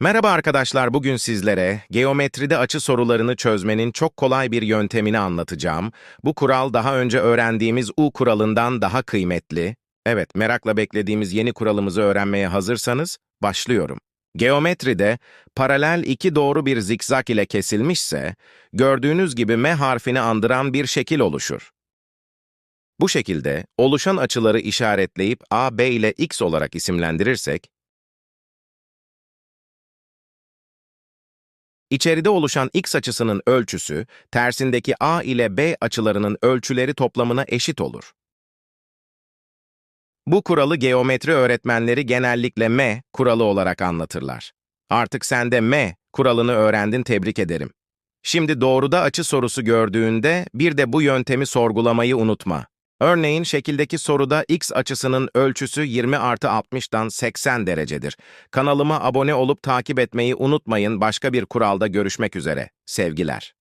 Merhaba arkadaşlar, bugün sizlere geometride açı sorularını çözmenin çok kolay bir yöntemini anlatacağım. Bu kural daha önce öğrendiğimiz U kuralından daha kıymetli. Evet, merakla beklediğimiz yeni kuralımızı öğrenmeye hazırsanız başlıyorum. Geometride paralel iki doğru bir zikzak ile kesilmişse, gördüğünüz gibi M harfini andıran bir şekil oluşur. Bu şekilde oluşan açıları işaretleyip A, B ile X olarak isimlendirirsek, İçeride oluşan x açısının ölçüsü, tersindeki a ile b açılarının ölçüleri toplamına eşit olur. Bu kuralı geometri öğretmenleri genellikle M kuralı olarak anlatırlar. Artık sen de M kuralını öğrendin, tebrik ederim. Şimdi doğruda açı sorusu gördüğünde bir de bu yöntemi sorgulamayı unutma. Örneğin şekildeki soruda x açısının ölçüsü 20 artı 60'dan 80 derecedir. Kanalıma abone olup takip etmeyi unutmayın. Başka bir kuralda görüşmek üzere. Sevgiler.